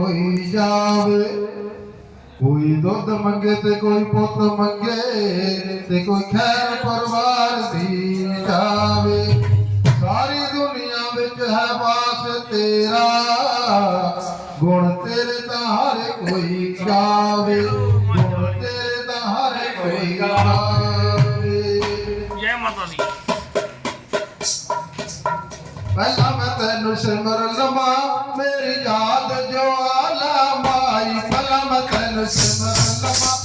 ਕੋਈ ਜਾਵੇ। ਕੋਈ ਦੁੱਧ ਮੰਗੇ ਤੇ ਕੋਈ ਪੁੱਤ ਮੰਗੇ ਤੇ ਕੋਈ ਖੈਰ ਪਰਿਵਾਰ ਦੀ ਜਾਵੇ। ਸਾਰੀ ਦੁਨੀਆ ਵਿੱਚ ਹੈ ਵਾਸ ਤੇਰਾ। ਗੁਣ ਤੇਰੇ ਤਾਂ ਹਰ ਕੋਈ ਗਾਵੇ ਗੁਣ ਤੇਰੇ ਤਾਂ ਹਰ ਕੋਈ ਗਾਵੇ ਜੈ ਮਾਤਾ ਦੀ। ਪਹਿਲਾਂ ਮੈਂ ਤੈਨੂੰ ਸਿਮਰ ਲਵਾਂ ਮੇਰੀ ਯਾਦ ਜੋ ayu kalamatan simran lama